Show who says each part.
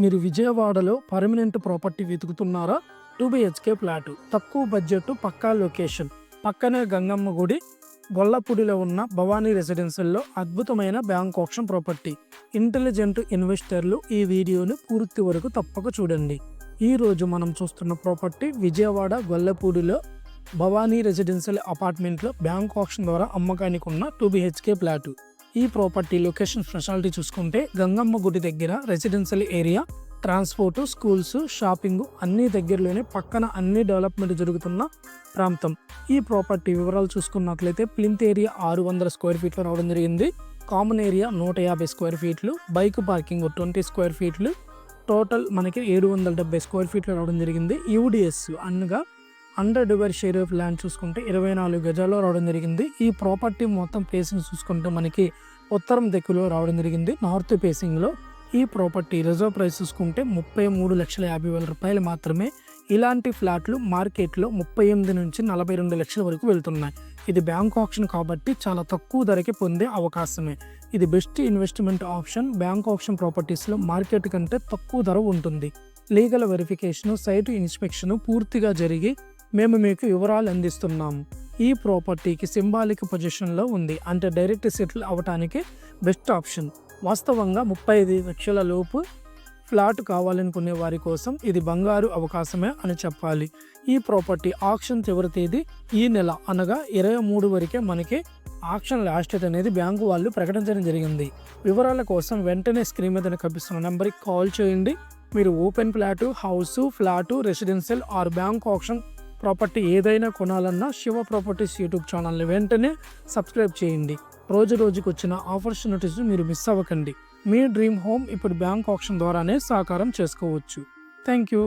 Speaker 1: మీరు విజయవాడలో permanent property వెతుకుతున్నారా? Two BHK flat. తక్కువ బడ్జెట్ పక్కా లొకేషన్. పక్కనే గంగమ్మ గుడి గొల్లపూడిలో ఉన్న భవానీ రెసిడెన్షియల్లో అద్భుతమైన బ్యాంక్ ఆప్షన్ ప్రాపర్టీ. ఇంటెలిజెంట్ ఇన్వెస్టర్లు ఈ వీడియోని పూర్తి వరకు తప్పక చూడండి. ఈ రోజు మనం చూస్తున్న ప్రాపర్టీ విజయవాడ గొల్లపూడిలో భవానీ రెసిడెన్షియల్ అపార్ట్మెంట్లో బ్యాంక్ ఆప్షన్ ద్వారా అమ్మకానికి ఉన్న టూ బిహెచ్కే ప్లాటు ఈ ప్రాపర్టీ లొకేషన్ స్పెషాలిటీ చూసుకుంటే గంగమ్మ గుడి దగ్గర residential area transport schools shopping అన్ని దగ్గరలోనే పక్కన అన్ని డెవలప్మెంట్ జరుగుతున్న ప్రాంతం. ఈ ప్రాపర్టీ వివరాలు చూసుకున్నట్లయితే ప్లింత్ ఏరియా ఆరు వందల స్క్వేర్ ఫీట్లో రావడం జరిగింది. కామన్ ఏరియా నూట యాభై స్క్వేర్ ఫీట్లు బైక్ పార్కింగ్ ట్వంటీ స్క్వేర్ ఫీట్లు టోటల్ మనకి ఏడు వందల డెబ్బై స్క్వేర్ ఫీట్లు రావడం జరిగింది. యూడిఎస్ అనగా under divide share of land చూసుకుంటే ఇరవై నాలుగు గజాల్లో రావడం జరిగింది. ఈ ప్రాపర్టీ మొత్తం ఫేసింగ్ చూసుకుంటే మనకి ఉత్తరం దిక్కులో రావడం జరిగింది. నార్త్ ఫేసింగ్లో ఈ ప్రాపర్టీ రిజర్వ్ ప్రైస్ చూసుకుంటే ముప్పై మూడు లక్షల యాభై వేల రూపాయలు మాత్రమే. ఇలాంటి ఫ్లాట్లు మార్కెట్లో ముప్పై ఎనిమిది నుంచి నలభై రెండు లక్షల వరకు వెళ్తున్నాయి. ఇది బ్యాంక్ ఆప్షన్ కాబట్టి చాలా తక్కువ ధరకి పొందే అవకాశమే. ఇది best investment option. Bank option ప్రాపర్టీస్లో market కంటే తక్కువ ధర ఉంటుంది. లీగల్ వెరిఫికేషన్ సైట్ ఇన్స్పెక్షన్ పూర్తిగా జరిగి మేము మీకు వివరాలు అందిస్తున్నాం. ఈ ప్రాపర్టీకి సింబాలిక్ పొజిషన్లో ఉంది. అంటే డైరెక్ట్ సెటిల్ అవ్వటానికి బెస్ట్ ఆప్షన్. వాస్తవంగా ముప్పై ఐదు లక్షల లోపు ఫ్లాట్ కావాలనుకునే వారి కోసం ఇది బంగారు అవకాశమే అని చెప్పాలి. ఈ ప్రాపర్టీ ఆక్షన్ చివరి తేదీ ఈ నెల అనగా ఇరవై మూడు వరకే మనకి ఆక్షన్ లాస్ట్ డేట్ అనేది బ్యాంకు వాళ్ళు ప్రకటించడం జరిగింది. వివరాల కోసం వెంటనే స్క్రీన్ మీద కనిపిస్తున్న నెంబర్కి కాల్ చేయండి. మీరు open flat house flat residential or bank option property ఏదైనా కొనాలన్నా శివ ప్రాపర్టీస్ యూట్యూబ్ ఛానల్ని వెంటనే సబ్స్క్రైబ్ చేయండి. రోజు రోజుకు వచ్చిన ఆపర్చునిటీస్ మీరు మిస్ అవ్వకండి. మీ డ్రీమ్ హోమ్ ఇప్పుడు బ్యాంక్ ఆప్షన్ ద్వారానే సాకారం చేసుకోవచ్చు. Thank you.